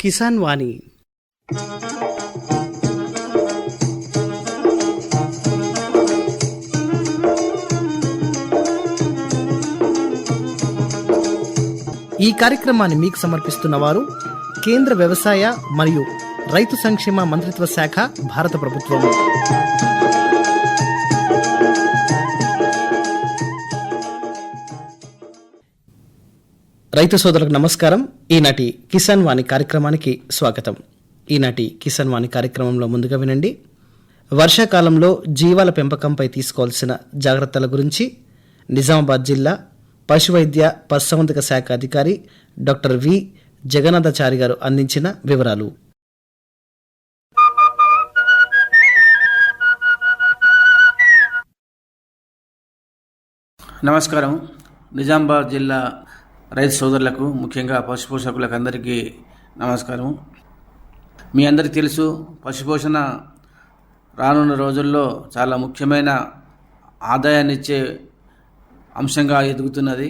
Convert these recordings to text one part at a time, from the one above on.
కిసాన్ వాణి. ఈ కార్యక్రమాన్ని మీకు సమర్పిస్తున్న వారు కేంద్ర వ్యవసాయ మరియు రైతు సంక్షేమ మంత్రిత్వ శాఖ భారత ప్రభుత్వం. రైతు సోదరులకు నమస్కారం. ఈనాటి కిసాన్ వాణి కార్యక్రమానికి స్వాగతం. ఈనాటి కిసాన్ వాణి కార్యక్రమంలో ముందుగా వినండి. వర్షాకాలంలో జీవాల పెంపకంపై తీసుకోవాల్సిన జాగ్రత్తల గురించి నిజామాబాద్ జిల్లా పశువైద్య పశుసంవర్ధక శాఖ అధికారి డాక్టర్ వి. జగన్నాథాచారి గారు అందించిన వివరాలు. నమస్కారం. నిజామాబాద్ జిల్లా రైతు సోదరులకు ముఖ్యంగా పశుపోషకులకు అందరికీ నమస్కారం మీ అందరికీ తెలుసు పశుపోషణ రానున్న రోజుల్లో చాలా ముఖ్యమైన ఆదాయాన్ని ఇచ్చే అంశంగా ఎదుగుతున్నది.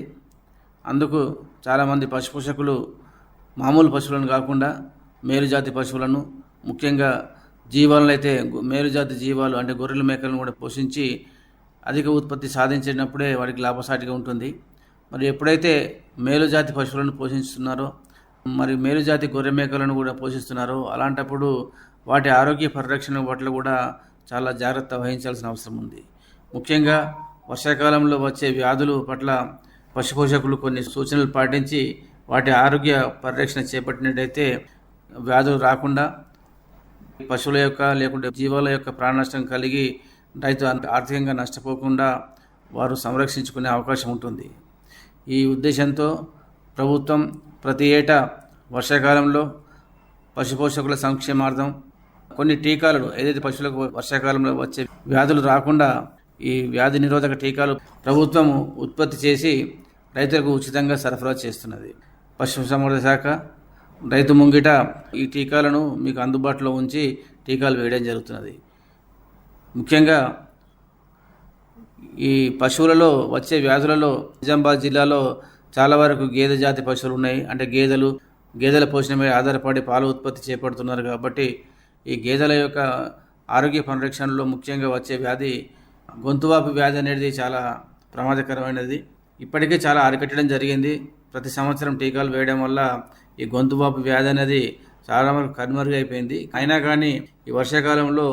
అందుకు చాలామంది పశుపోషకులు మామూలు పశువులను కాకుండా మేలుజాతి పశువులను ముఖ్యంగా జీవాలను అయితే మేలుజాతి జీవాలు అంటే గొర్రెల మేకలను కూడా పోషించి అధిక ఉత్పత్తి సాధించినప్పుడే వాడికి లాభసాటిగా ఉంటుంది. మరి ఎప్పుడైతే మేలుజాతి పశువులను పోషిస్తున్నారో మరి మేలుజాతి గొర్రె మేకలను కూడా పోషిస్తున్నారో అలాంటప్పుడు వాటి ఆరోగ్య పరిరక్షణ పట్ల కూడా చాలా జాగ్రత్త వహించాల్సిన అవసరం ఉంది. ముఖ్యంగా వర్షాకాలంలో వచ్చే వ్యాధుల పట్ల పశుపోషకులు కొన్ని సూచనలు పాటించి వాటి ఆరోగ్య పరిరక్షణ చేపట్టినట్టయితే వ్యాధులు రాకుండా పశువుల యొక్క లేకుంటే జీవాల యొక్క ప్రాణ నష్టం కలిగి రైతు ఆర్థికంగా నష్టపోకుండా వారు సంరక్షించుకునే అవకాశం ఉంటుంది. ఈ ఉద్దేశంతో ప్రభుత్వం ప్రతి ఏటా వర్షాకాలంలో పశుపోషకుల సంక్షేమార్థం కొన్ని టీకాలు ఏదైతే పశువులకు వర్షాకాలంలో వచ్చే వ్యాధులు రాకుండా ఈ వ్యాధి నిరోధక టీకాలు ప్రభుత్వం ఉత్పత్తి చేసి రైతులకు ఉచితంగా సరఫరా చేస్తున్నది. పశుసంవర్ధక శాఖ రైతు ముంగిట ఈ టీకాలను మీకు అందుబాటులో ఉంచి టీకాలు వేయడం జరుగుతున్నది. ముఖ్యంగా ఈ పశువులలో వచ్చే వ్యాధులలో నిజామాబాద్ జిల్లాలో చాలా వరకు గేదె జాతి పశువులు ఉన్నాయి. అంటే గేదెలు గేదెల పోషణ మీద ఆధారపడి పాల ఉత్పత్తి చేపడుతున్నారు కాబట్టి ఈ గేదెల యొక్క ఆరోగ్య పరిరక్షణలో ముఖ్యంగా వచ్చే వ్యాధి గొంతువాపు వ్యాధి అనేది చాలా ప్రమాదకరమైనది. ఇప్పటికే చాలా అరికట్టడం జరిగింది. ప్రతి సంవత్సరం టీకాలు వేయడం వల్ల ఈ గొంతువాపు వ్యాధి అనేది చాలా వరకు కనుమరుగైపోయింది. అయినా కానీ ఈ వర్షాకాలంలో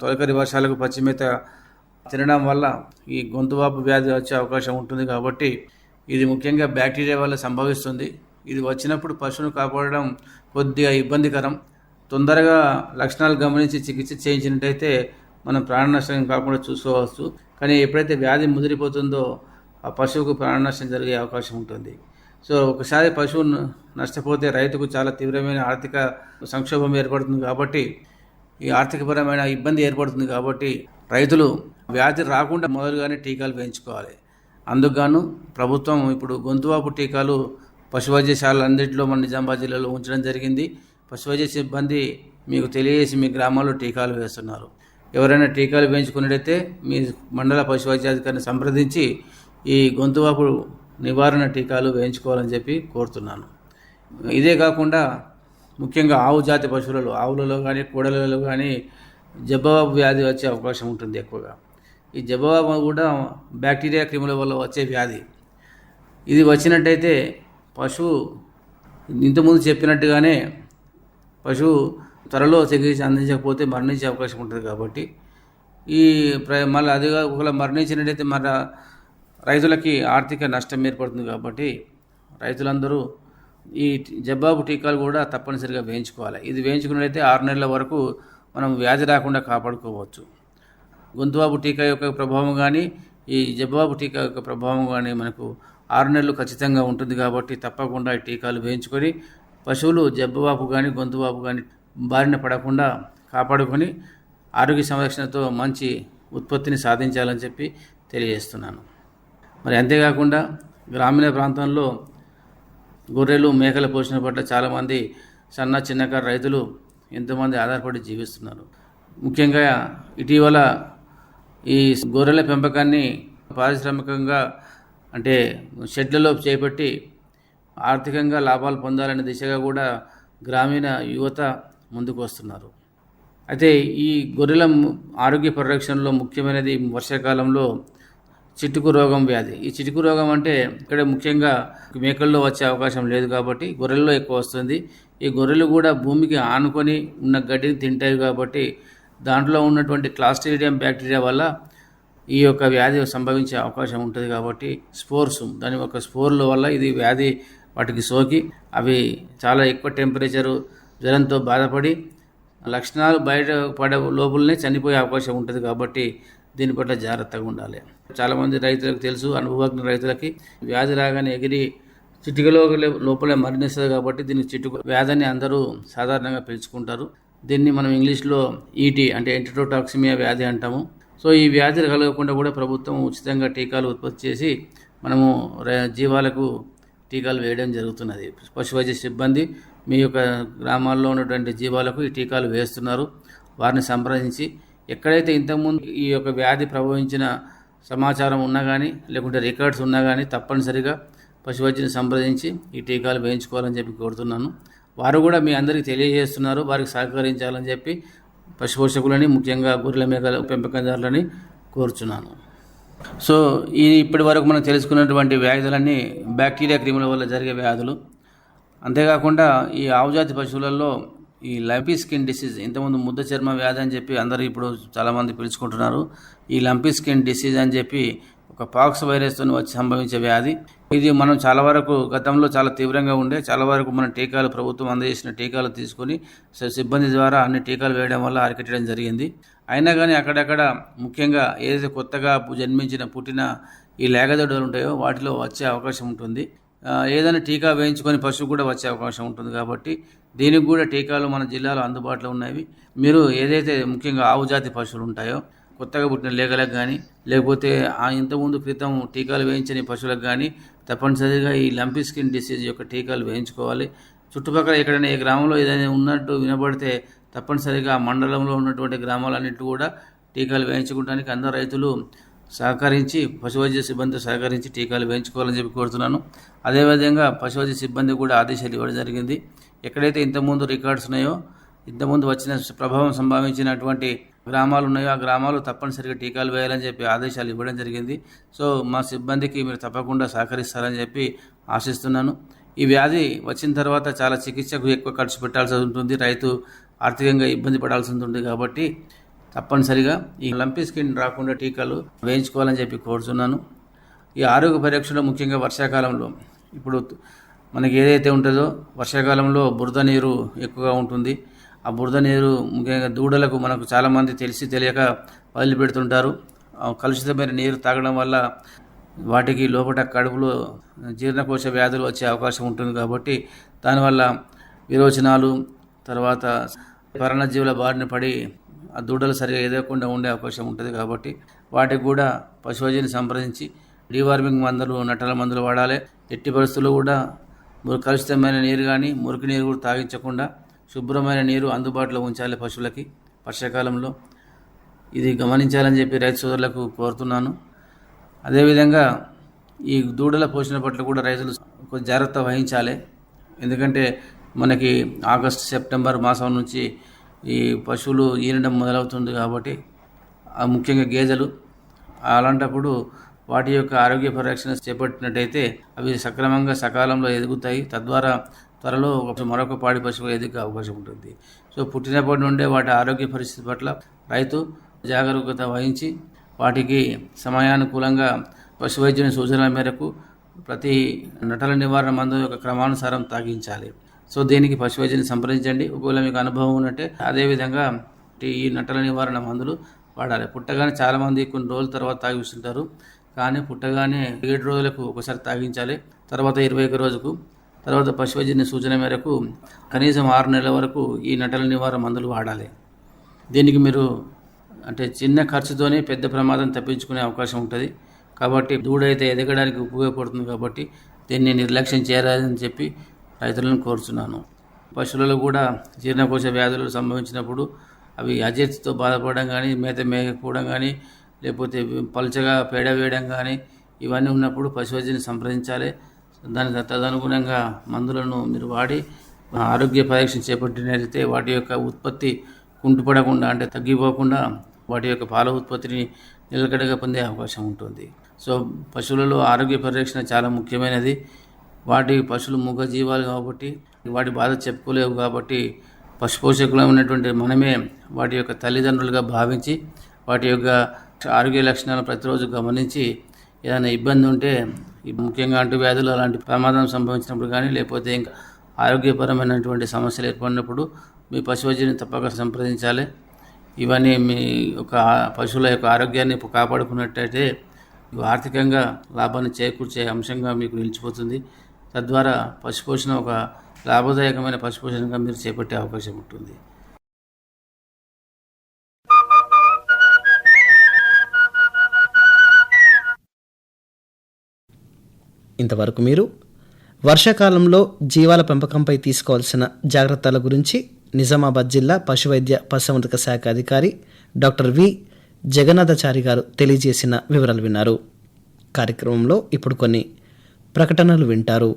తొలకరి వర్షాలకు పచ్చిమేత తినడం వల్ల ఈ గొంతువాపు వ్యాధి వచ్చే అవకాశం ఉంటుంది కాబట్టి ఇది ముఖ్యంగా బ్యాక్టీరియా వల్ల సంభవిస్తుంది. ఇది వచ్చినప్పుడు పశువును కాపాడడం కొద్దిగా ఇబ్బందికరం. తొందరగా లక్షణాలు గమనించి చికిత్స చేయించినట్టయితే మనం ప్రాణ నష్టం కాకుండా చూసుకోవచ్చు. కానీ ఎప్పుడైతే వ్యాధి ముదిరిపోతుందో ఆ పశువుకు ప్రాణ నష్టం జరిగే అవకాశం ఉంటుంది. సో ఒకసారి పశువు నష్టపోతే రైతుకు చాలా తీవ్రమైన ఆర్థిక సంక్షోభం ఏర్పడుతుంది కాబట్టి ఈ ఆర్థికపరమైన ఇబ్బంది ఏర్పడుతుంది కాబట్టి రైతులు వ్యాధి రాకుండా మొదలుగానే టీకాలు వేయించుకోవాలి. అందుకుగాను ప్రభుత్వం ఇప్పుడు గొంతువాపు టీకాలు పశువైద్యశాలన్నింటిలో మన నిజామాబాద్ జిల్లాలో ఉంచడం జరిగింది. పశువైద్య సిబ్బంది మీకు తెలియజేసి మీ గ్రామాల్లో టీకాలు వేస్తున్నారు. ఎవరైనా టీకాలు వేయించుకున్నట్టయితే మీ మండల పశువైద్యాధికారిని సంప్రదించి ఈ గొంతువాపు నివారణ టీకాలు వేయించుకోవాలని చెప్పి కోరుతున్నాను. ఇదే కాకుండా ముఖ్యంగా ఆవు జాతి పశువులలో ఆవులలో కానీ కోడలలో కానీ జబ్బబాబు వ్యాధి వచ్చే అవకాశం ఉంటుంది ఎక్కువగా. ఈ జబ్బబాబు కూడా బ్యాక్టీరియా క్రిముల వల్ల వచ్చే వ్యాధి. ఇది వచ్చినట్టయితే పశువు ఇంతకుముందు చెప్పినట్టుగానే పశువు త్వరలో చికిత్స అందించకపోతే మరణించే అవకాశం ఉంటుంది కాబట్టి ఈ ప్ర మళ్ళీ అది ఒకవేళ మరణించినట్టయితే మన రైతులకి ఆర్థిక నష్టం ఏర్పడుతుంది కాబట్టి రైతులందరూ ఈ జబ్బాబు టీకాలు కూడా తప్పనిసరిగా వేయించుకోవాలి. ఇది వేయించుకున్నట్లయితే ఆరు నెలల వరకు మనం వ్యాధి రాకుండా కాపాడుకోవచ్చు. గొంతువాపు టీకా యొక్క ప్రభావం కానీ ఈ జబ్బాబు టీకా యొక్క ప్రభావం కానీ మనకు ఆరు నెలలు ఖచ్చితంగా ఉంటుంది కాబట్టి తప్పకుండా ఈ టీకాలు వేయించుకొని పశువులు జబ్బవాపు కానీ గొంతువాపు కానీ బారిన పడకుండా కాపాడుకొని ఆరోగ్య సంరక్షణతో మంచి ఉత్పత్తిని సాధించాలని చెప్పి తెలియజేస్తున్నాను. మరి అంతేకాకుండా గ్రామీణ ప్రాంతంలో గొర్రెలు మేకల పోషణ పట్ల చాలామంది సన్న చిన్నకారు రైతులు ఎంతోమంది ఆధారపడి జీవిస్తున్నారు. ముఖ్యంగా ఇటీవల ఈ గొర్రెల పెంపకాన్ని పారిశ్రామికంగా అంటే షెడ్లలో చేపట్టి ఆర్థికంగా లాభాలు పొందాలనే దిశగా కూడా గ్రామీణ యువత ముందుకు వస్తున్నారు. అయితే ఈ గొర్రెల ఆరోగ్య పరిరక్షణలో ముఖ్యమైనది వర్షాకాలంలో చిటుకు రోగం వ్యాధి. ఈ చిటుకు రోగం అంటే ఇక్కడ ముఖ్యంగా మేకల్లో వచ్చే అవకాశం లేదు కాబట్టి గొర్రెల్లో ఎక్కువ వస్తుంది. ఈ గొర్రెలు కూడా భూమికి ఆనుకొని ఉన్న గడ్డిని తింటాయి కాబట్టి దాంట్లో ఉన్నటువంటి క్లాస్ట్రీడియం బ్యాక్టీరియా వల్ల ఈ యొక్క వ్యాధి సంభవించే అవకాశం ఉంటుంది కాబట్టి స్పోర్స్ దాని యొక్క స్పోర్ల వల్ల ఇది వ్యాధి వాటికి సోకి. అవి చాలా ఎక్కువ టెంపరేచరు జ్వరంతో బాధపడి లక్షణాలు బయట పడే లోపలనే చనిపోయే అవకాశం ఉంటుంది కాబట్టి దీని పట్ల జాగ్రత్తగా ఉండాలి. చాలామంది రైతులకు తెలుసు అనుభవజ్ఞ రైతులకి వ్యాధి రాగానే ఎగిరి చిటికలో లోపలే మరణిస్తుంది కాబట్టి దీన్ని చిటుకు వ్యాధిని అందరూ సాధారణంగా పిలుచుకుంటారు దీన్ని మనం ఇంగ్లీష్లో ఈటీ అంటే ఎంటరోటాక్సిమియా వ్యాధి అంటాము. సో ఈ వ్యాధి కలగకుండా కూడా ప్రభుత్వం ఉచితంగా టీకాలు ఉత్పత్తి చేసి మనము జీవాలకు టీకాలు వేయడం జరుగుతున్నది. పశువైద్య సిబ్బంది మీ యొక్క గ్రామాల్లో ఉన్నటువంటి జీవాలకు ఈ టీకాలు వేస్తున్నారు. వారిని సంప్రదించి ఎక్కడైతే ఇంతకుముందు ఈ యొక్క వ్యాధి ప్రభవించిన సమాచారం ఉన్నా కానీ లేకుంటే రికార్డ్స్ ఉన్నా కానీ తప్పనిసరిగా పశువైద్యుని సంప్రదించి ఈ టీకాలు వేయించుకోవాలని చెప్పి కోరుతున్నాను. వారు కూడా మీ అందరికీ తెలియజేస్తున్నారు. వారికి సహకరించాలని చెప్పి పశుపోషకులని ముఖ్యంగా గొర్రెల మేకల పెంపకందారులని కోరుచున్నాను. సో ఈ ఇప్పటి వరకు మనం తెలుసుకున్నటువంటి వ్యాధులన్నీ బ్యాక్టీరియా క్రిముల వల్ల జరిగే వ్యాధులు. అంతేకాకుండా ఈ ఆవుజాతి పశువులలో ఈ లంపీ స్కిన్ డిసీజ్ ఇంతకుముందు ముద్ద చర్మ వ్యాధి అని చెప్పి అందరూ ఇప్పుడు చాలామంది పిలుచుకుంటున్నారు. ఈ లంపీ స్కిన్ డిసీజ్ అని చెప్పి ఒక పాక్స్ వైరస్తో వచ్చి సంభవించే వ్యాధి. ఇది మనం చాలా వరకు గతంలో చాలా తీవ్రంగా ఉండే చాలా వరకు మన టీకాలు ప్రభుత్వం అందజేసిన టీకాలు తీసుకొని సిబ్బంది ద్వారా అన్ని టీకాలు వేయడం వల్ల అరికట్టడం జరిగింది. అయినా కానీ అక్కడక్కడ ముఖ్యంగా ఏదైతే కొత్తగా జన్మించిన పుట్టిన ఈ లేగదొడ్డలు ఉంటాయో వాటిలో వచ్చే అవకాశం ఉంటుంది. ఏదైనా టీకా వేయించుకొని పశువు కూడా వచ్చే అవకాశం ఉంటుంది కాబట్టి దీనికి కూడా టీకాలు మన జిల్లాలో అందుబాటులో ఉన్నవి మీరు ఏదైతే ముఖ్యంగా ఆవు జాతి పశువులు ఉంటాయో కొత్తగా పుట్టిన లేఖలకు కానీ లేకపోతే ఆ ఇంతకుముందు క్రితం టీకాలు వేయించని పశువులకు కానీ తప్పనిసరిగా ఈ లంపీ స్కిన్ డిసీజ్ యొక్క టీకాలు వేయించుకోవాలి. చుట్టుపక్కల ఎక్కడైనా ఏ గ్రామంలో ఏదైనా ఉన్నట్టు వినబడితే తప్పనిసరిగా మండలంలో ఉన్నటువంటి గ్రామాలన్నింటి కూడా టీకాలు వేయించుకోవడానికి అందరు రైతులు సహకరించి పశువైద్య సిబ్బంది సహకరించి టీకాలు వేయించుకోవాలని చెప్పి కోరుతున్నాను. అదేవిధంగా పశువైద్య సిబ్బంది కూడా ఆదేశాలు ఇవ్వడం జరిగింది. ఎక్కడైతే ఇంతకుముందు రికార్డ్స్ ఉన్నాయో ఇంతకుముందు వచ్చిన ప్రభావం సంభావించినటువంటి గ్రామాలు ఉన్నాయో ఆ గ్రామాలు తప్పనిసరిగా టీకాలు వేయాలని చెప్పి ఆదేశాలు ఇవ్వడం జరిగింది. సో మా సిబ్బందికి మీరు తప్పకుండా సహకరిస్తారని చెప్పి ఆశిస్తున్నాను. ఈ వ్యాధి వచ్చిన తర్వాత చాలా చికిత్సకు ఎక్కువ ఖర్చు పెట్టాల్సి ఉంటుంది. రైతు ఆర్థికంగా ఇబ్బంది పడాల్సి ఉంటుంది కాబట్టి తప్పనిసరిగా ఈ లంపీ స్కిన్ రాకుండా టీకాలు వేయించుకోవాలని చెప్పి కోరుతున్నాను. ఈ ఆరోగ్య పరీక్షలో ముఖ్యంగా వర్షాకాలంలో ఇప్పుడు మనకి ఏదైతే ఉంటుందో వర్షాకాలంలో బురద నీరు ఎక్కువగా ఉంటుంది. ఆ బురద నీరు ముఖ్యంగా దూడలకు మనకు చాలామంది తెలిసి తెలియక వదిలిపెడుతుంటారు కలుషితమైన నీరు తాగడం వల్ల వాటికి లోపల కడుపులో జీర్ణకోశ వ్యాధులు వచ్చే అవకాశం ఉంటుంది కాబట్టి దానివల్ల విరోచనాలు తర్వాత పరణజీవుల బారిన పడి ఆ దూడలు సరిగా ఎదగకుండా ఉండే అవకాశం ఉంటుంది కాబట్టి వాటికి కూడా పశువైద్యుని సంప్రదించి డివార్మింగ్ మందులు నట్టల మందులు వాడాలి. ఎట్టి పరిస్థితుల్లో కూడా కలుషితమైన నీరు కానీ మురికి నీరు కూడా తాగించకుండా శుభ్రమైన నీరు అందుబాటులో ఉంచాలి పశువులకి. వర్షాకాలంలో ఇది గమనించాలని చెప్పి రైతు సోదరులకు కోరుతున్నాను. అదేవిధంగా ఈ దూడల పోషణ పట్ల కూడా రైతులు కొంచెం జాగ్రత్త వహించాలి. ఎందుకంటే మనకి ఆగస్టు సెప్టెంబర్ మాసం నుంచి ఈ పశువులు ఈనడం మొదలవుతుంది కాబట్టి ముఖ్యంగా గేదెలు. అలాంటప్పుడు వాటి యొక్క ఆరోగ్య పరిరక్షణ చేపట్టినట్టయితే అవి సక్రమంగా సకాలంలో ఎదుగుతాయి. తద్వారా త్వరలో ఒక మరొక పాడి పశువు ఎదిగే అవకాశం ఉంటుంది. సో పుట్టినప్పటి నుండే వాటి ఆరోగ్య పరిస్థితి పట్ల రైతు జాగరూకత వహించి వాటికి సమయానుకూలంగా పశువైద్యుని సూచనల మేరకు ప్రతి నటల నివారణ మందు యొక్క క్రమానుసారం తాగించాలి. సో దీనికి పశువైద్యుని సంప్రదించండి. ఒకవేళ మీకు అనుభవం ఉన్నట్టే అదేవిధంగా ఈ నటల నివారణ మందులు వాడాలి. పుట్టగానే చాలామంది కొన్ని రోజుల తర్వాత తాగిస్తుంటారు కానీ పుట్టగానే ఏడు రోజులకు ఒకసారి తాగించాలి. తర్వాత ఇరవై ఒక రోజుకు తర్వాత పశువైద్యుని సూచన మేరకు కనీసం ఆరు నెలల వరకు ఈ నటల నివారణ మందులు వాడాలి. దీనికి మీరు అంటే చిన్న ఖర్చుతోనే పెద్ద ప్రమాదం తప్పించుకునే అవకాశం ఉంటుంది. కాబట్టి దూడైతే ఎదగడానికి ఉపయోగపడుతుంది కాబట్టి దీన్ని నిర్లక్ష్యం చేయాలని చెప్పి రైతులను కోరుచున్నాను. పశువులలో కూడా జీర్ణకోశ వ్యాధులు సంభవించినప్పుడు అవి అజీర్తితో బాధపడడం కానీ మేత మేయకపోవడం కానీ లేకపోతే పలుచగా పేడ వేయడం కానీ ఇవన్నీ ఉన్నప్పుడు పశువైద్యుని సంప్రదించాలి. దాని తదనుగుణంగా మందులను మీరు వాడి ఆరోగ్య పరీక్ష చేపట్టినట్లయితే వాటి యొక్క ఉత్పత్తి కుంటుపడకుండా అంటే తగ్గిపోకుండా వాటి యొక్క పాల ఉత్పత్తిని నిలకడగా పొందే అవకాశం ఉంటుంది. సో పశువులలో ఆరోగ్య పరిరక్షణ చాలా ముఖ్యమైనది. వాటి పశువులు మూగ జీవాలు కాబట్టి వాటి బాధ చెప్పుకోలేవు కాబట్టి పశుపోషకులమైనటువంటి మనమే వాటి యొక్క తల్లిదండ్రులుగా భావించి వాటి యొక్క ఆరోగ్య లక్షణాలను ప్రతిరోజు గమనించి ఏదైనా ఇబ్బంది ఉంటే ఈ ముఖ్యంగా అంటువ్యాధులు అలాంటి ప్రమాదం సంభవించినప్పుడు కానీ లేకపోతే ఇంకా ఆరోగ్యపరమైనటువంటి సమస్యలు ఏర్పడినప్పుడు మీ పశువైద్యుని తప్పక సంప్రదించాలి. ఇవన్నీ మీ యొక్క పశువుల యొక్క ఆరోగ్యాన్ని కాపాడుకున్నట్టయితే ఆర్థికంగా లాభాన్ని చేకూర్చే అంశంగా మీకు నిలిచిపోతుంది. తద్వారా పశుపోషణ ఒక లాభదాయకమైన పశుపోషణగా మీరు చేపట్టే అవకాశం ఉంటుంది. ఇంతవరకు మీరు వర్షాకాలంలో జీవాల పెంపకంపై తీసుకోవాల్సిన జాగ్రత్తల గురించి నిజామాబాద్ జిల్లా పశువైద్య పశుసంవర్ధక శాఖ అధికారి డాక్టర్ వి. జగన్నాథాచారి గారు తెలియజేసిన వివరాలు విన్నారు. కార్యక్రమంలో ఇప్పుడు కొన్ని ప్రకటనలు వింటారు.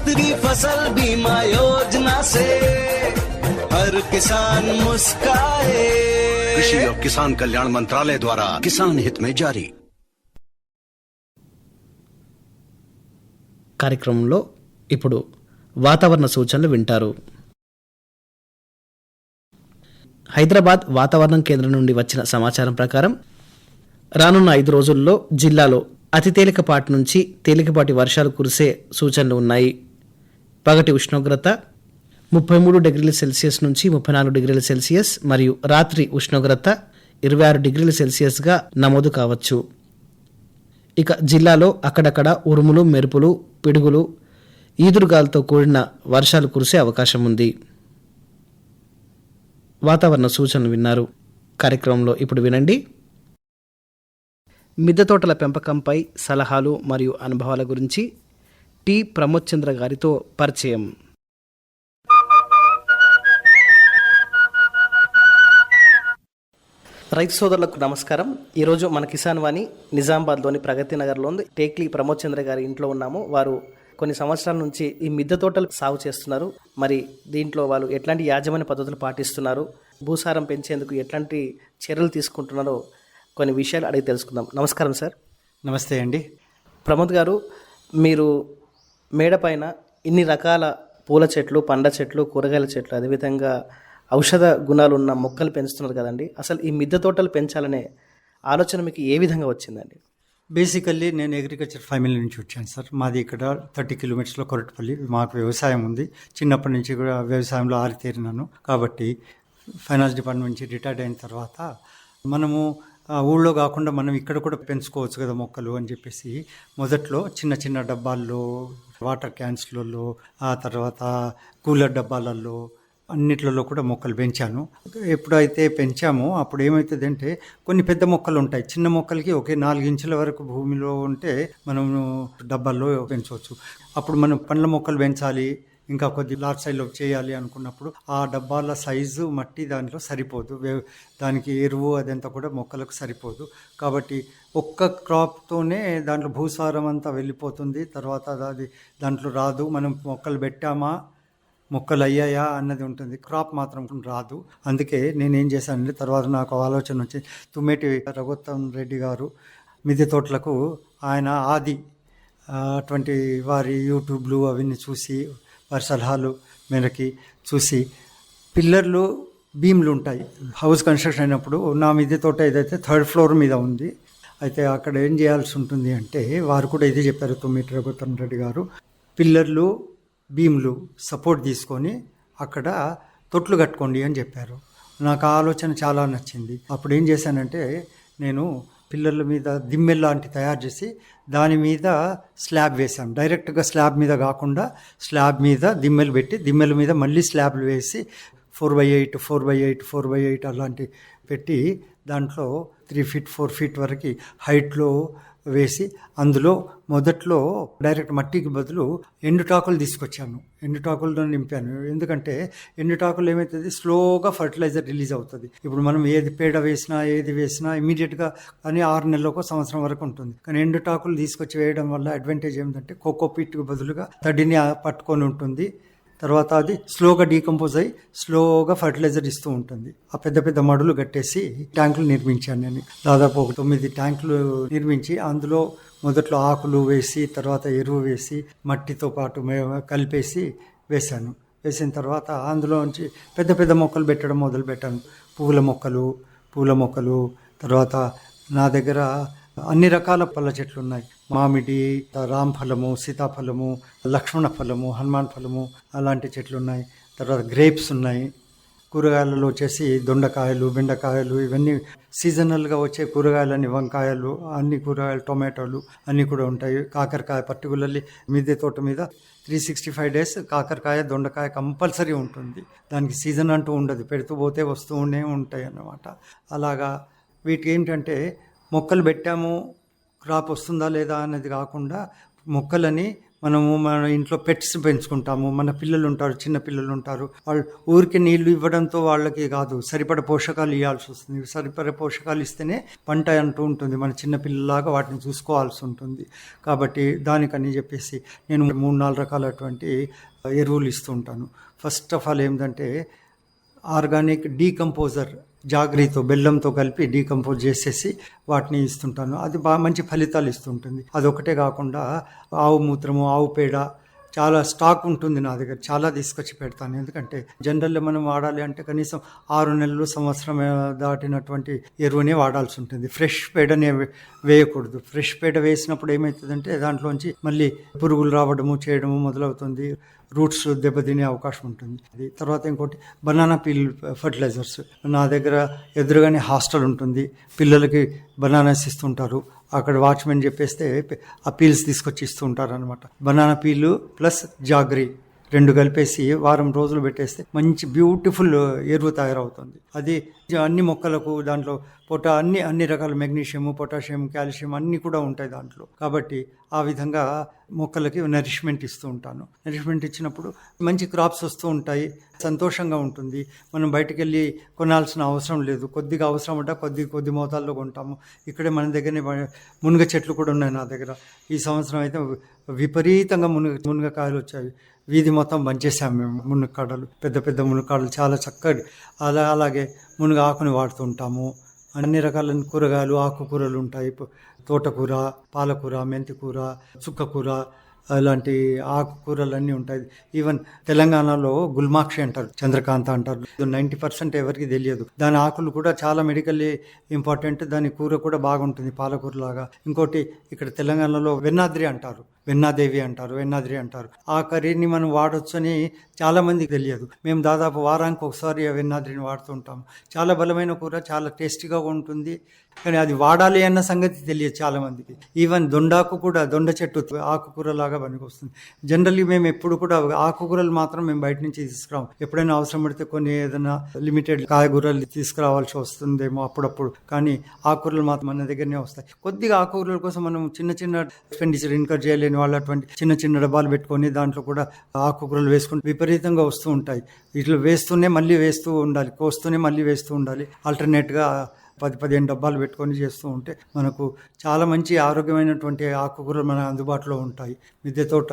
प्रधानमंत्री फसल बीमा योजना से हर किसान मुस्काए कृषि और किसान कल्याण मंत्रालय द्वारा किसान हित में जारी కార్యక్రమంలో ఇప్పుడు వాతావరణ సూచనలు వింటారు హైదరాబాద్ వాతావరణం కేంద్రం నుండి వచ్చిన సమాచారం ప్రకారం రానున్న ఐదు రోజుల్లో జిల్లాలో అతి తేలికపాటి నుంచి తేలికపాటి వర్షాలు కురిసే సూచనలు ఉన్నాయి పగటి ఉష్ణోగ్రత ముప్పై మూడు డిగ్రీల సెల్సియస్ నుంచి ముప్పై నాలుగు డిగ్రీల సెల్సియస్ మరియు రాత్రి ఉష్ణోగ్రత ఇరవై ఆరు డిగ్రీల సెల్సియస్గా నమోదు కావచ్చు. ఇక జిల్లాలో అక్కడక్కడ ఉరుములు మెరుపులు పిడుగులు ఈదురుగాలతో కూడిన వర్షాలు కురిసే అవకాశం ఉంది. వాతావరణ సూచనలు విన్నారు. కార్యక్రమంలో ఇప్పుడు వినండి. మిద్దె తోటల పెంపకంపై సలహాలు మరియు అనుభవాల గురించి టి ప్రమోద్ చంద్ర గారితో పరిచయం. రైతు సోదరులకు నమస్కారం. ఈరోజు మన కిసాన్ వాణి నిజామాబాద్లోని ప్రగతి నగర్లో ఉంది. టేక్లీ ప్రమోద్ చంద్ర గారి ఇంట్లో ఉన్నాము. వారు కొన్ని సంవత్సరాల నుంచి ఈ మిద్దె తోటలు సాగు చేస్తున్నారు. మరి దీంట్లో వాళ్ళు ఎట్లాంటి యాజమాన్య పద్ధతులు పాటిస్తున్నారు? భూసారం పెంచేందుకు ఎట్లాంటి చర్యలు తీసుకుంటున్నారో కొన్ని విషయాలు అడిగి తెలుసుకుందాం. నమస్కారం సార్. నమస్తే అండి. ప్రమోద్ గారు మీరు మేడ పైన ఇన్ని రకాల పూల చెట్లు పండ్ల చెట్లు కూరగాయల చెట్లు అదేవిధంగా ఔషధ గుణాలు ఉన్న మొక్కలు పెంచుతున్నారు కదండి. అసలు ఈ మిద్దె తోటలు పెంచాలనే ఆలోచన మీకు ఏ విధంగా వచ్చిందండి? బేసికల్లీ నేను అగ్రికల్చర్ ఫ్యామిలీ నుంచి వచ్చాను సార్. మాది ఇక్కడ థర్టీ కిలోమీటర్స్లో కొరటపల్లి. మాకు వ్యవసాయం ఉంది. చిన్నప్పటి నుంచి కూడా వ్యవసాయంలో ఆరితేరినాను. కాబట్టి ఫైనాన్స్ డిపార్ట్మెంట్ నుంచి రిటైర్డ్ అయిన తర్వాత మనము ఆ ఊళ్ళో కాకుండా మనం ఇక్కడ కూడా పెంచుకోవచ్చు కదా మొక్కలు అని చెప్పేసి మొదట్లో చిన్న చిన్న డబ్బాల్లో వాటర్ క్యాన్స్లలో ఆ తర్వాత కూలర్ డబ్బాలలో అన్నిట్లలో కూడా మొక్కలు పెంచాను. ఎప్పుడైతే పెంచామో అప్పుడు ఏమవుతుందంటే కొన్ని పెద్ద మొక్కలు ఉంటాయి. చిన్న మొక్కలకి ఒకే నాలుగు ఇంచుల వరకు భూమిలో ఉంటే మనం డబ్బాల్లో పెంచవచ్చు. అప్పుడు మనం పండ్ల మొక్కలు పెంచాలి ఇంకా కొద్ది లార్జ్ సైజ్లో చేయాలి అనుకున్నప్పుడు ఆ డబ్బాల సైజు మట్టి దాంట్లో సరిపోదు. దానికి ఎరువు అదంతా కూడా మొక్కలకు సరిపోదు. కాబట్టి ఒక్క క్రాప్తోనే దాంట్లో భూసారం అంతా వెళ్ళిపోతుంది. తర్వాత అది దాంట్లో రాదు. మనం మొక్కలు పెట్టామా? మొక్కలు అయ్యాయా? అన్నది ఉంటుంది. క్రాప్ మాత్రం రాదు. అందుకే నేనేం చేశానంటే తర్వాత నాకు ఆలోచన వచ్చి తుమ్మేటి రఘుత్తం రెడ్డి గారు మిద్దె తోటలకు ఆయన ఆది అటువంటి వారి యూట్యూబ్లు అవన్నీ చూసి వారి సలహాలు మేరకి చూసి పిల్లర్లు బీమ్లు ఉంటాయి. హౌస్ కన్స్ట్రక్షన్ అయినప్పుడు నా మిద్దె తోట ఏదైతే థర్డ్ ఫ్లోర్ మీద ఉంది అయితే అక్కడ ఏం చేయాల్సి ఉంటుంది అంటే వారు కూడా ఇదే చెప్పారు తొమ్మిది రఘుతన్ రెడ్డి గారు. పిల్లర్లు భీములు సపోర్ట్ తీసుకొని అక్కడ తొట్లు కట్టుకోండి అని చెప్పారు. నాకు ఆ ఆలోచన చాలా నచ్చింది. అప్పుడు ఏం చేశానంటే నేను పిల్లర్ల మీద దిమ్మెల్ లాంటి తయారు చేసి దాని మీద స్లాబ్ వేసాను డైరెక్ట్గా స్లాబ్ మీద కాకుండా స్లాబ్ మీద దిమ్మెలు పెట్టి దిమ్మెల మీద మళ్ళీ స్లాబ్లు వేసి four by eight four by eight four by eight అలాంటి పెట్టి దాంట్లో త్రీ ఫీట్ ఫోర్ ఫీట్ వరకు హైట్లో వేసి అందులో మొదట్లో డైరెక్ట్ మట్టికి బదులు ఎండుటాకులు తీసుకొచ్చాను. ఎండుటాకులతో నింపాను. ఎందుకంటే ఎండుటాకులు ఏమవుతుంది స్లోగా ఫర్టిలైజర్ రిలీజ్ అవుతుంది. ఇప్పుడు మనం ఏది పేడ వేసినా ఏది వేసినా ఇమీడియట్గా కానీ ఆరు నెలలకు సంవత్సరం వరకు ఉంటుంది. కానీ ఎండుటాకులు తీసుకొచ్చి వేయడం వల్ల అడ్వాంటేజ్ ఏమిటంటే కోకోపీట్కి బదులుగా తడిని పట్టుకొని ఉంటుంది. తర్వాత అది స్లోగా డీకంపోజ్ అయ్యి స్లోగా ఫర్టిలైజర్ ఇస్తూ ఉంటుంది. ఆ పెద్ద పెద్ద మడులు కట్టేసి ట్యాంకులు నిర్మించాను నేను. దాదాపు ఒక తొమ్మిది ట్యాంకులు నిర్మించి అందులో మొదట్లో ఆకులు వేసి తర్వాత ఎరువు వేసి మట్టితో పాటు కలిపేసి వేశాను. వేసిన తర్వాత అందులో నుంచి పెద్ద పెద్ద మొక్కలు పెట్టడం మొదలు పెట్టాను. పువ్వుల మొక్కలు పూల మొక్కలు తర్వాత నా దగ్గర అన్ని రకాల పళ్ళ చెట్లు ఉన్నాయి. మామిడి రామ్ ఫలము సీతాఫలము లక్ష్మణ ఫలము హనుమాన్ ఫలము అలాంటి చెట్లు ఉన్నాయి తర్వాత గ్రేప్స్ ఉన్నాయి. కూరగాయలలో వచ్చేసి దొండకాయలు బెండకాయలు ఇవన్నీ సీజనల్గా వచ్చే కూరగాయలన్నీ వంకాయలు అన్ని కూరగాయలు టొమాటోలు అన్నీ కూడా ఉంటాయి. కాకరకాయ పర్టికులర్లీ మిద్దె తోట మీద త్రీ సిక్స్టీ ఫైవ్ డేస్ కాకరకాయ దొండకాయ కంపల్సరీ ఉంటుంది. దానికి సీజన్ అంటూ ఉండదు. పెడుతూ పోతే వస్తూనే ఉంటాయి అన్నమాట అలాగా వీటికి ఏంటంటే మొక్కలు పెట్టాము. క్రాప్ వస్తుందా లేదా అనేది కాకుండా మొక్కలని మనము మన ఇంట్లో పెట్స్ పెంచుకుంటాము. మన పిల్లలు ఉంటారు చిన్న పిల్లలు ఉంటారు. వాళ్ళు ఊరికి నీళ్ళు ఇవ్వడంతో వాళ్ళకి కాదు సరిపడ పోషకాలు ఇవ్వాల్సి వస్తుంది. సరిపడ పోషకాలు ఇస్తేనే పంట అంటూ ఉంటుంది. మన చిన్న పిల్లలాగా వాటిని చూసుకోవాల్సి ఉంటుంది. కాబట్టి దానికని చెప్పేసి నేను మూడు నాలుగు రకాలటువంటి ఎరువులు ఇస్తూ ఉంటాను. ఫస్ట్ ఆఫ్ ఆల్ ఏంటంటే ఆర్గానిక్ డీకంపోజర్ జాగ్రీతో బెల్లంతో కలిపి డీకంపోజ్ చేసేసి వాటిని ఇస్తుంటాను. అది బాగా మంచి ఫలితాలు ఇస్తుంటుంది. అదొకటే కాకుండా ఆవు మూత్రము ఆవు పేడ చాలా స్టాక్ ఉంటుంది నా దగ్గర చాలా తీసుకొచ్చి పెడతాను. ఎందుకంటే జనరల్లో మనం వాడాలి అంటే కనీసం ఆరు నెలలు సంవత్సరం దాటినటువంటి ఎరువునే వాడాల్సి ఉంటుంది. ఫ్రెష్ పేడనే వేయకూడదు. ఫ్రెష్ పేడ వేసినప్పుడు ఏమవుతుందంటే దాంట్లోంచి మళ్ళీ పురుగులు రావడము చేయడము మొదలవుతుంది. రూట్స్ దెబ్బతినే అవకాశం ఉంటుంది. అది తర్వాత ఇంకోటి బనానా పీల్ ఫర్టిలైజర్స్. నా దగ్గర ఎదురుగానే హాస్టల్ ఉంటుంది. పిల్లలకి బనానాస్ ఇస్తుంటారు. అక్కడ వాచ్మెన్ చెప్పేస్తే ఆ పీల్స్ తీసుకొచ్చి ఇస్తూ ఉంటారనమాట బనానా పీలు ప్లస్ జాగ్రీ రెండు కలిపేసి వారం రోజులు పెట్టేస్తే మంచి బ్యూటిఫుల్ ఎరువు తయారవుతుంది. అది అన్ని మొక్కలకు దాంట్లో పొటా అన్ని అన్ని రకాల మెగ్నీషియం పొటాషియం కాల్షియం అన్నీ కూడా ఉంటాయి దాంట్లో. కాబట్టి ఆ విధంగా మొక్కలకి నరిష్మెంట్ ఇస్తూ ఉంటాను. నరిష్మెంట్ ఇచ్చినప్పుడు మంచి క్రాప్స్ వస్తూ ఉంటాయి. సంతోషంగా ఉంటుంది. మనం బయటకు వెళ్ళి కొనాల్సిన అవసరం లేదు. కొద్దిగా అవసరం ఉంటా కొద్ది కొద్ది మోతాల్లో కొంటాము. ఇక్కడే మన దగ్గరనే మునగ చెట్లు కూడా ఉన్నాయి నా దగ్గర. ఈ సంవత్సరం అయితే విపరీతంగా మునగ మునగకాయలు వచ్చాయి. వీధి మొత్తం బంచేసాము మేము మునక్కాడలు పెద్ద పెద్ద మునక్కాడలు చాలా చక్కటి. అలా అలాగే మునగ ఆకుని వాడుతుంటాము. అన్ని రకాల కూరగాయలు ఆకుకూరలు ఉంటాయి. తోటకూర పాలకూర మెంతికూర చుక్కకూర అలాంటి ఆకుకూరలు అన్నీ ఉంటాయి. ఈవెన్ తెలంగాణలో గుల్మాక్షి అంటారు చంద్రకాంత అంటారు. నైంటీ పర్సెంట్ ఎవరికి తెలియదు. దాని ఆకులు కూడా చాలా మెడికల్లీ ఇంపార్టెంట్. దాని కూర కూడా బాగుంటుంది పాలకూర లాగా ఇంకోటి ఇక్కడ తెలంగాణలో వెన్నాద్రి అంటారు. వెన్నాదేవి అంటారు వెన్నాద్రి అంటారు. ఆ కర్రీని మనం వాడొచ్చు అని తెలియదు. మేము దాదాపు వారానికి ఒకసారి ఆ వెన్నాద్రిని వాడుతుంటాం చాలా బలమైన కూర చాలా టేస్టీగా ఉంటుంది. కానీ అది వాడాలి అన్న సంగతి తెలియదు చాలామందికి. ఈవెన్ దొండాకు కూడా దొండ చెట్టు ఆకుకూర లాగా పనికొస్తుంది. జనరల్లీ మేము ఎప్పుడు కూడా ఆకుకూరలు మాత్రం మేము బయట నుంచి తీసుకురాము. ఎప్పుడైనా అవసరం పడితే కొన్ని ఏదైనా లిమిటెడ్ కాయగూరలు తీసుకురావాల్సి వస్తుందేమో అప్పుడప్పుడు. కానీ ఆకుకూరలు మాత్రం మన దగ్గరనే వస్తాయి. కొద్దిగా ఆకుకూరల కోసం మనం చిన్న చిన్న ఎక్స్పెండిచర్ ఇన్కర్ చేయలేని లేని వాళ్ళు అటువంటి చిన్న చిన్న డబ్బాలు పెట్టుకొని దాంట్లో కూడా ఆకుకూరలు వేసుకుంటూ విపరీతంగా వస్తూ ఉంటాయి. ఇట్లా వేస్తూనే మళ్ళీ వేస్తూ ఉండాలి కోస్తూనే మళ్ళీ వేస్తూ ఉండాలి. ఆల్టర్నేట్గా పది పదిహేను డబ్బాలు పెట్టుకొని చేస్తూ ఉంటే మనకు చాలా మంచి ఆరోగ్యమైనటువంటి ఆకుకూరలు మన అందుబాటులో ఉంటాయి. మిద్దె తోట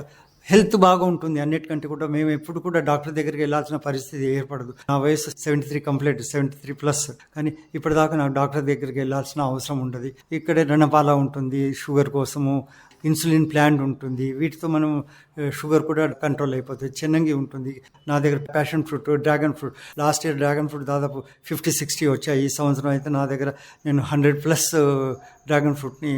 హెల్త్ బాగా ఉంటుంది అన్నిటికంటే కూడా. మేము ఎప్పుడు కూడా డాక్టర్ దగ్గరికి వెళ్ళాల్సిన పరిస్థితి ఏర్పడదు. నా వయసు seventy three complete seventy three plus. కానీ ఇప్పటిదాకా నాకు డాక్టర్ దగ్గరికి వెళ్ళాల్సిన అవసరం ఉండదు. ఇక్కడే రణపాల ఉంటుంది షుగర్ కోసము ఇన్సులిన్ ప్లాంట్ ఉంటుంది. వీటితో మనం షుగర్ కూడా కంట్రోల్ అయిపోతుంది. చెన్నంగి ఉంటుంది. నా దగ్గర passion fruit dragon fruit. Last year dragon fruit దాదాపు ఫిఫ్టీ సిక్స్టీ వచ్చాయి. ఈ సంవత్సరం అయితే నా దగ్గర నేను హండ్రెడ్ ప్లస్ డ్రాగన్ ఫ్రూట్ని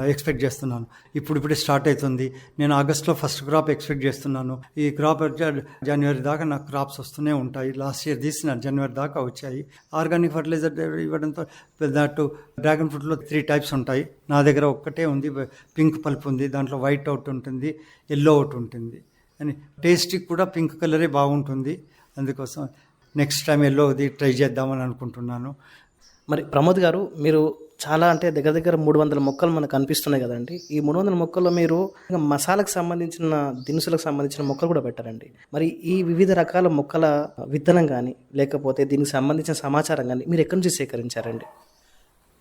Uh, ఎక్స్పెక్ట్ చేస్తున్నాను. ఇప్పుడు ఇప్పుడే స్టార్ట్ అవుతుంది. నేను ఆగస్ట్లో ఫస్ట్ క్రాప్ ఎక్స్పెక్ట్ చేస్తున్నాను. ఈ క్రాప్ జనవరి దాకా నాకు క్రాప్స్ వస్తూనే ఉంటాయి. లాస్ట్ ఇయర్ తీసిన జనవరి దాకా వచ్చాయి. ఆర్గానిక్ ఫర్టిలైజర్ ఇవ్వడంతో దట్టు డ్రాగన్ ఫ్రూట్లో త్రీ టైప్స్ ఉంటాయి. నా దగ్గర ఒక్కటే ఉంది. పింక్ పల్ప్ ఉంది. దాంట్లో వైట్ అవుట్ ఉంటుంది. ఎల్లో అవుట్ ఉంటుంది. అని టేస్ట్కి కూడా పింక్ కలరే బాగుంటుంది. అందుకోసం నెక్స్ట్ టైం ఎల్లోది ట్రై చేద్దామని అనుకుంటున్నాను. మరి ప్రమోద్ గారు మీరు చాలా అంటే దగ్గర దగ్గర మూడు వందల మొక్కలు మనకు కనిపిస్తున్నాయి కదండి. ఈ మూడు వందల మొక్కల్లో మీరు మసాలకు సంబంధించిన దినుసులకు సంబంధించిన మొక్కలు కూడా పెట్టారండి. మరి ఈ వివిధ రకాల మొక్కల విత్తనం కానీ లేకపోతే దీనికి సంబంధించిన సమాచారం కానీ మీరు ఎక్కడి నుంచి సేకరించారండి?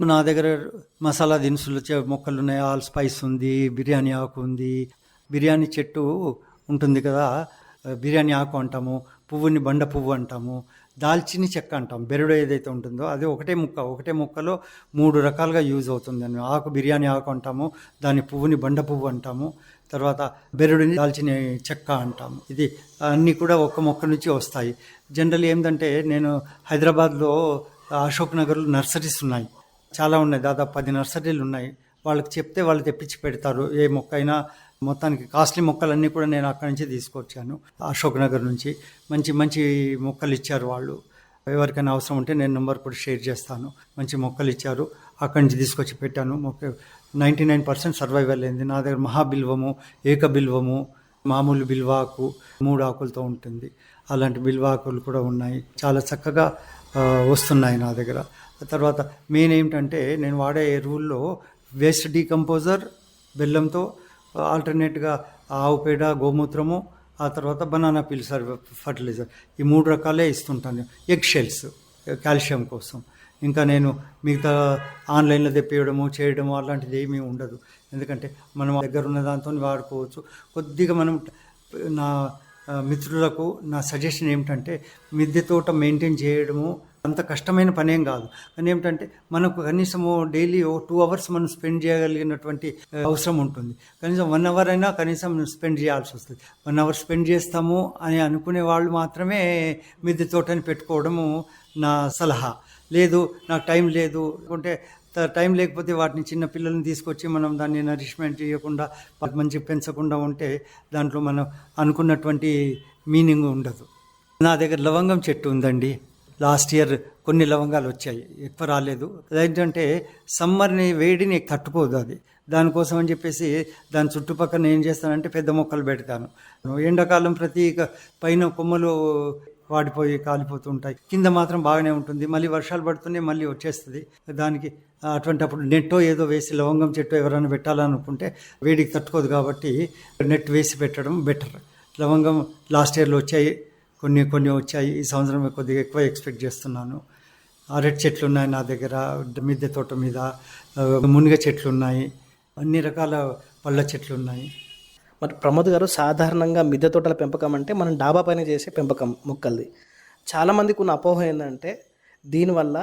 నా దగ్గర మసాలా దినుసులు చే- మొక్కలు ఉన్నాయి. ఆల్ స్పైస్ ఉంది బిర్యానీ ఆకు ఉంది. బిర్యానీ చెట్టు ఉంటుంది కదా బిర్యానీ ఆకు అంటాము పువ్వుని బండ పువ్వు అంటాము దాల్చిని చెక్క అంటాం. బెరడు ఏదైతే ఉంటుందో అది ఒకటే ముక్క ఒకటే ముక్కలో మూడు రకాలుగా యూజ్ అవుతుందని ఆకు బిర్యానీ ఆకు అంటాము దాని పువ్వుని బండ పువ్వు అంటాము తర్వాత బెరడుని దాల్చిన చెక్క అంటాము. ఇది అన్నీ కూడా ఒక్క మొక్క నుంచి వస్తాయి. జనరల్ ఏంటంటే నేను హైదరాబాద్లో అశోక్ నగర్లో నర్సరీస్ ఉన్నాయి. చాలా ఉన్నాయి. దాదాపు పది నర్సరీలు ఉన్నాయి. వాళ్ళకి చెప్తే వాళ్ళు తెప్పించి పెడతారు. ఏ మొక్క అయినా మొత్తానికి కాస్ట్లీ మొక్కలన్నీ కూడా నేను అక్కడి నుంచి తీసుకొచ్చాను. అశోక్ నగర్ నుంచి మంచి మంచి మొక్కలు ఇచ్చారు వాళ్ళు. ఎవరికైనా అవసరం ఉంటే నేను నెంబర్ కూడా షేర్ చేస్తాను. మంచి మొక్కలు ఇచ్చారు. అక్కడి నుంచి తీసుకొచ్చి పెట్టాను. మొక్క నైంటీ నైన్ పర్సెంట్ సర్వైవల్ అయింది. నా దగ్గర మహాబిల్వము ఏకబిల్వము మామూలు బిల్వాకు మూడు ఆకులతో ఉంటుంది. అలాంటి బిల్వాకులు కూడా ఉన్నాయి. చాలా చక్కగా వస్తున్నాయి నా దగ్గర. తర్వాత మెయిన్ ఏమిటంటే నేను వాడే ఎరువుల్లో వేస్ట్ డీకంపోజర్ బెల్లంతో ఆల్టర్నేట్గా ఆవు పేడ గోమూత్రము ఆ తర్వాత బనానా పిల్సర్ ఫర్టిలైజర్. ఈ మూడు రకాలే ఇస్తుంటాను ఎగ్ షెల్స్ కాల్షియం కోసం. ఇంకా నేను మిగతా ఆన్లైన్లో తెప్పియడము చేయడము అలాంటిది ఏమీ ఉండదు. ఎందుకంటే మనం దగ్గర ఉన్న దాంతో వాడుకోవచ్చు. కొద్దిగా మనం నా మిత్రులకు నా సజెషన్ ఏమిటంటే మిద్దె తోట మెయింటైన్ చేయడము అంత కష్టమైన పనేం కాదు. కానీ ఏమిటంటే మనకు కనీసము డైలీ ఓ టూ అవర్స్ మనం స్పెండ్ చేయగలిగినటువంటి అవసరం ఉంటుంది. కనీసం వన్ అవర్ అయినా కనీసం స్పెండ్ చేయాల్సి వస్తుంది. వన్ అవర్ స్పెండ్ చేస్తాము అని అనుకునే వాళ్ళు మాత్రమే మిద్దె తోటని పెట్టుకోవడము నా సలహా. లేదు నాకు టైం లేదు. అనుకుంటే టైం లేకపోతే వాటిని చిన్న పిల్లల్ని తీసుకొచ్చి మనం దాన్ని నరిష్మెంట్ చేయకుండా మంచి పెంచకుండా ఉంటే దాంట్లో మనం అనుకున్నటువంటి మీనింగ్ ఉండదు. నా దగ్గర లవంగం చెట్టు ఉందండి. లాస్ట్ ఇయర్ కొన్ని లవంగాలు వచ్చాయి ఎక్కువ రాలేదు. అదేంటంటే సమ్మర్ని వేడిని తట్టుకోదు అది. దానికోసం అని చెప్పేసి దాని చుట్టుపక్కల ఏం చేస్తానంటే పెద్ద మొక్కలు పెడతాను. ఎండాకాలం ప్రతి పైన కొమ్మలు వాడిపోయి కాలిపోతుంటాయి కింద మాత్రం బాగానే ఉంటుంది. మళ్ళీ వర్షాలు పడుతున్నాయి మళ్ళీ వచ్చేస్తుంది. దానికి అటువంటిప్పుడు నెట్టో ఏదో వేసి లవంగం చెట్టు ఎవరైనా పెట్టాలనుకుంటే వేడికి తట్టుకోదు కాబట్టి నెట్ వేసి పెట్టడం బెటర్. లవంగం లాస్ట్ ఇయర్లో వచ్చాయి. కొన్ని కొన్ని వచ్చాయి. ఈ సంవత్సరం కొద్దిగా ఎక్కువ ఎక్స్పెక్ట్ చేస్తున్నాను. అరటి చెట్లు ఉన్నాయి నా దగ్గర మిద్దె తోట మీద మునిగ చెట్లు ఉన్నాయి. అన్ని రకాల పళ్ళ చెట్లు ఉన్నాయి. మరి ప్రమోద్ గారు సాధారణంగా మిద్దె తోటల పెంపకం అంటే మనం డాబా పైన చేసే పెంపకం మొక్కల్ది. చాలామందికి ఉన్న అపోహ ఏంటంటే దీనివల్ల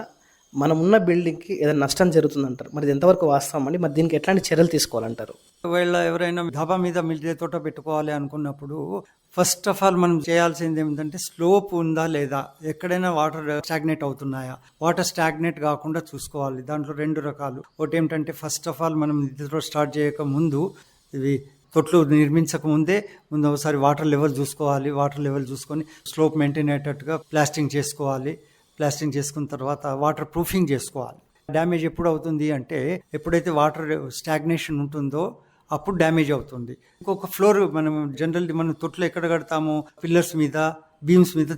మనం ఉన్న బిల్డింగ్కి ఏదైనా నష్టం జరుగుతుందంటారు. మరి ఎంతవరకు వాస్తవం అండి? మరి దీనికి ఎట్లాంటి చర్యలు తీసుకోవాలంటారు? ఒకవేళ ఎవరైనా డాబా మీద మిద్దె తోట పెట్టుకోవాలి అనుకున్నప్పుడు ఫస్ట్ ఆఫ్ ఆల్ మనం చేయాల్సింది ఏమిటంటే స్లోప్ ఉందా లేదా? ఎక్కడైనా వాటర్ స్టాగ్నేట్ అవుతున్నాయా? వాటర్ స్టాగ్నేట్ కాకుండా చూసుకోవాలి. దాంట్లో రెండు రకాలు. ఒకటి ఏమిటంటే ఫస్ట్ ఆఫ్ ఆల్ మనం మిద్దె స్టార్ట్ చేయక ముందు ఇవి తొట్లు నిర్మించక ముందే ముందు ఒకసారి వాటర్ లెవెల్ చూసుకోవాలి. వాటర్ లెవెల్ చూసుకొని స్లోప్ మెయింటైన్ అయ్యేటట్టుగా ప్లాస్టింగ్ చేసుకోవాలి. ప్లాస్టింగ్ చేసుకున్న తర్వాత వాటర్ ప్రూఫింగ్ చేసుకోవాలి. డ్యామేజ్ ఎప్పుడు అవుతుంది అంటే ఎప్పుడైతే వాటర్ స్టాగ్నేషన్ ఉంటుందో అప్పుడు డ్యామేజ్ అవుతుంది. ఇంకొక ఫ్లోర్ మనం జనరల్లీ మనం తొట్లు ఎక్కడ కడతాము? పిల్లర్స్ మీద బీమ్స్ మీద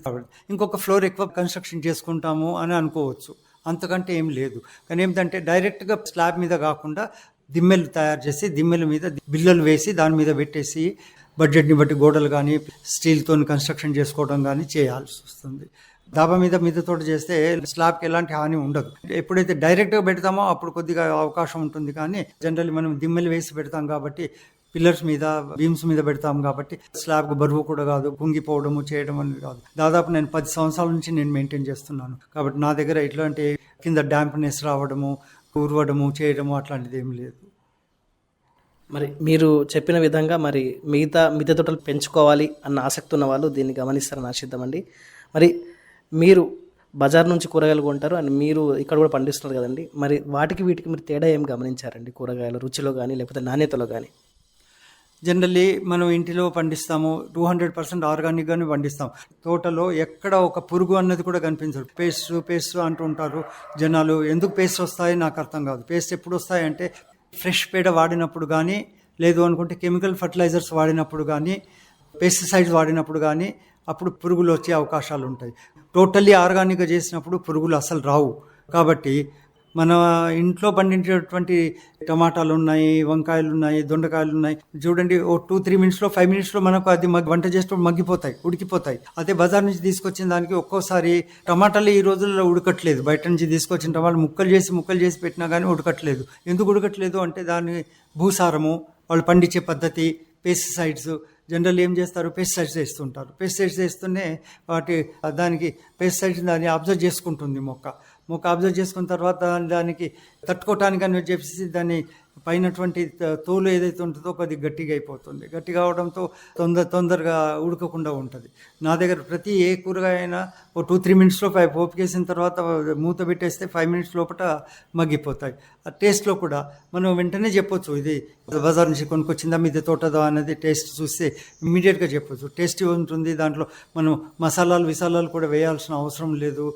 ఇంకొక ఫ్లోర్ ఎక్కువ కన్స్ట్రక్షన్ చేసుకుంటాము అని అనుకోవచ్చు. అంతకంటే ఏం లేదు. కానీ ఏంటంటే డైరెక్ట్గా స్లాబ్ మీద కాకుండా దిమ్మెలు తయారు చేసి దిమ్మెల మీద బిల్లలు వేసి దాని మీద పెట్టేసి బడ్జెట్ని బట్టి గోడలు కానీ స్టీల్తో కన్స్ట్రక్షన్ చేసుకోవడం కానీ చేయాల్సి వస్తుంది. డాబా మీద మిద్దె చేస్తే స్లాబ్కి ఎలాంటి హాని ఉండదు. ఎప్పుడైతే డైరెక్ట్గా పెడతామో అప్పుడు కొద్దిగా అవకాశం ఉంటుంది. కానీ జనరల్లీ మనం దిమ్మెలు వేసి పెడతాం కాబట్టి పిల్లర్స్ మీద బీమ్స్ మీద పెడతాం కాబట్టి స్లాబ్కు బరువు కూడా కాదు కుంగిపోవడము చేయడం అనేది కాదు. దాదాపు నేను పది సంవత్సరాల నుంచి నేను మెయింటైన్ చేస్తున్నాను. కాబట్టి నా దగ్గర ఇట్లాంటి కింద డాంప్నెస్ రావడము ఊరవడము చేయడము అట్లాంటిది ఏం లేదు. మరి మీరు చెప్పిన విధంగా మరి మిగతా మిద్దె తోటలు పెంచుకోవాలి అన్న ఆసక్తి ఉన్న వాళ్ళు దీన్ని గమనిస్తారని ఆశిద్దామండి. మరి మీరు బజార్ నుంచి కూరగాయలు కొంటారు అండ్ మీరు ఇక్కడ కూడా పండిస్తున్నారు కదండి. మరి వాటికి వీటికి మీరు తేడా ఏం గమనించారండి? కూరగాయల రుచిలో కానీ లేకపోతే నాణ్యతలో కానీ జనరల్లీ మనం ఇంటిలో పండిస్తాము టూ హండ్రెడ్ పర్సెంట్ ఆర్గానిక్గానే పండిస్తాం. తోటలో ఎక్కడ ఒక పురుగు అన్నది కూడా కనిపించదు. పేస్ట్ పేస్ట్ అంటూ ఉంటారు జనాలు. ఎందుకు పేస్ట్ వస్తాయి నాకు అర్థం కాదు. పేస్ట్ ఎప్పుడు వస్తాయంటే ఫ్రెష్ పేడ వాడినప్పుడు కానీ లేదు అనుకుంటే కెమికల్ ఫర్టిలైజర్స్ వాడినప్పుడు కానీ పెస్టిసైడ్స్ వాడినప్పుడు కానీ అప్పుడు పురుగులు వచ్చే అవకాశాలు ఉంటాయి. టోటల్లీ ఆర్గానిక్గా చేసినప్పుడు పురుగులు అసలు రావు. కాబట్టి మన ఇంట్లో పండించేటువంటి టమాటాలు ఉన్నాయి వంకాయలు ఉన్నాయి దొండకాయలు ఉన్నాయి చూడండి ఓ టూ త్రీ మినిట్స్లో ఫైవ్ మినిట్స్లో మనకు అది వంట చేసినప్పుడు మగ్గిపోతాయి ఉడికిపోతాయి. అదే బజార్ నుంచి తీసుకొచ్చిన దానికి ఒక్కోసారి టమాటాలు ఈ రోజుల్లో ఉడకట్లేదు. బయట నుంచి తీసుకొచ్చిన టమాటాలు ముక్కలు చేసి ముక్కలు చేసి పెట్టినా కానీ ఉడకట్లేదు. ఎందుకు ఉడకట్లేదు అంటే దాని భూసారము వాళ్ళు పండించే పద్ధతి పెస్టిసైడ్స్ జనరల్ ఏం చేస్తారు? పెస్టిసైడ్స్ వేస్తుంటారు. పెస్టిసైడ్స్ వేస్తూనే వాటి దానికి పెస్టిసైడ్స్ దాన్ని అబ్జర్వ్ చేసుకుంటుంది మొక్క. మొక్క అబ్జర్వ్ చేసుకున్న తర్వాత దానికి తట్టుకోవటానికి అని చెప్పేసి దాన్ని పైనటువంటి తోలు ఏదైతే ఉంటుందో కొద్దిగా గట్టిగా అయిపోతుంది. గట్టిగా అవడంతో తొందర తొందరగా ఉడకకుండా ఉంటుంది. నా దగ్గర ప్రతి ఏ కూరగాయ అయినా ఓ టూ త్రీ మినిట్స్లో ఫైవ్ పోపుకేసిన తర్వాత మూత పెట్టేస్తే ఫైవ్ మినిట్స్ లోపల మగ్గిపోతాయి. ఆ టేస్ట్లో కూడా మనం వెంటనే చెప్పొచ్చు ఇది బజార్ నుంచి కొనుక్కొచ్చిందా మీది తోటదా అనేది టేస్ట్ చూస్తే ఇమ్మీడియట్గా చెప్పొచ్చు. టేస్టీ ఉంటుంది దాంట్లో మనం మసాలాలు విసాలాలు కూడా వేయాల్సిన అవసరం లేదు.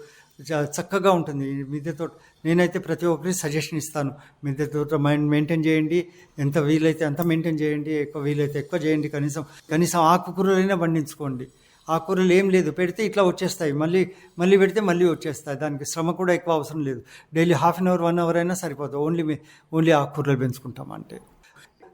చక్కగా ఉంటుంది. మిద్దె తోట నేనైతే ప్రతి ఒక్కరికి సజెషన్ ఇస్తాను. మిద్దె తోట మైండ్ మెయింటైన్ చేయండి. ఎంత వీలైతే అంత మెయింటైన్ చేయండి. ఎక్కువ వీలైతే ఎక్కువ చేయండి. కనీసం కనీసం ఆకుకూరలైనా పండించుకోండి. ఆకుకూరలు ఏం లేదు. పెడితే ఇట్లా వచ్చేస్తాయి. మళ్ళీ మళ్ళీ పెడితే మళ్ళీ వచ్చేస్తాయి. దానికి శ్రమ కూడా ఎక్కువ అవసరం లేదు. Daily half an hour one hour అయినా సరిపోతుంది ఓన్లీ ఓన్లీ ఆకుకూరలు పెంచుకుంటాం అంటే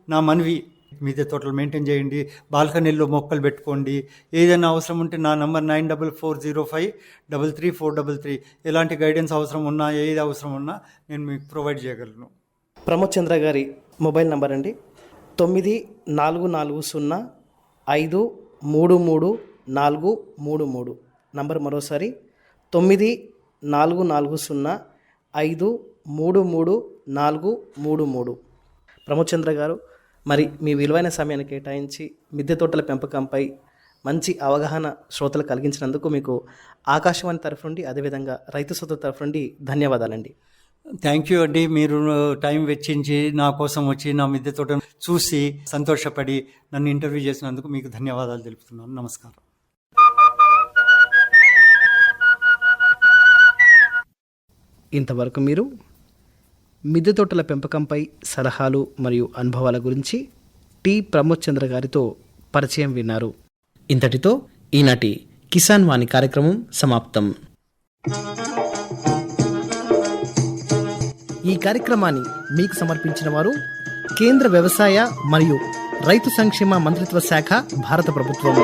నా మనవి మీదే తోటలు మెయింటైన్ చేయండి బాల్కనీల్లో మొక్కలు పెట్టుకోండి. ఏదైనా అవసరం ఉంటే నా number nine double four zero five double three four double three. ఎలాంటి గైడెన్స్ అవసరం ఉన్నా ఏది అవసరం ఉన్నా నేను మీకు ప్రొవైడ్ చేయగలను. ప్రమోద్ చంద్ర గారి మొబైల్ నంబర్ అండి. తొమ్మిది నాలుగు నాలుగు సున్నా ఐదు మూడు మూడు నాలుగు మూడు మూడు. నంబర్ మరోసారి. తొమ్మిది నాలుగు నాలుగు సున్నా ఐదు మూడు మూడు నాలుగు మూడు మూడు. ప్రమోద్ చంద్ర గారు మరి మీ విలువైన సమయాన్ని కేటాయించి మిద్దె తోటల పెంపకంపై మంచి అవగాహన శ్రోతలు కలిగించినందుకు మీకు ఆకాశవాణి తరఫు నుండి అదేవిధంగా రైతు సోదరు తరఫు నుండి ధన్యవాదాలండి. థ్యాంక్ యూ అండి. మీరు టైం వెచ్చించి నా కోసం వచ్చి నా మిద్దె తోటను చూసి సంతోషపడి నన్ను ఇంటర్వ్యూ చేసినందుకు మీకు ధన్యవాదాలు తెలుపుతున్నాను. నమస్కారం. ఇంతవరకు మీరు మిద్దె తోటల పెంపకంపై సలహాలు మరియు అనుభవాల గురించి టి ప్రమోద్ చంద్ర గారితో పరిచయం విన్నారు. ఇంతటితో ఈనాటి కిసాన్ వాణి కార్యక్రమం సమాప్తం. ఈ కార్యక్రమాన్ని మీకు సమర్పించిన వారు కేంద్ర వ్యవసాయ మరియు రైతు సంక్షేమ మంత్రిత్వ శాఖ భారత ప్రభుత్వం.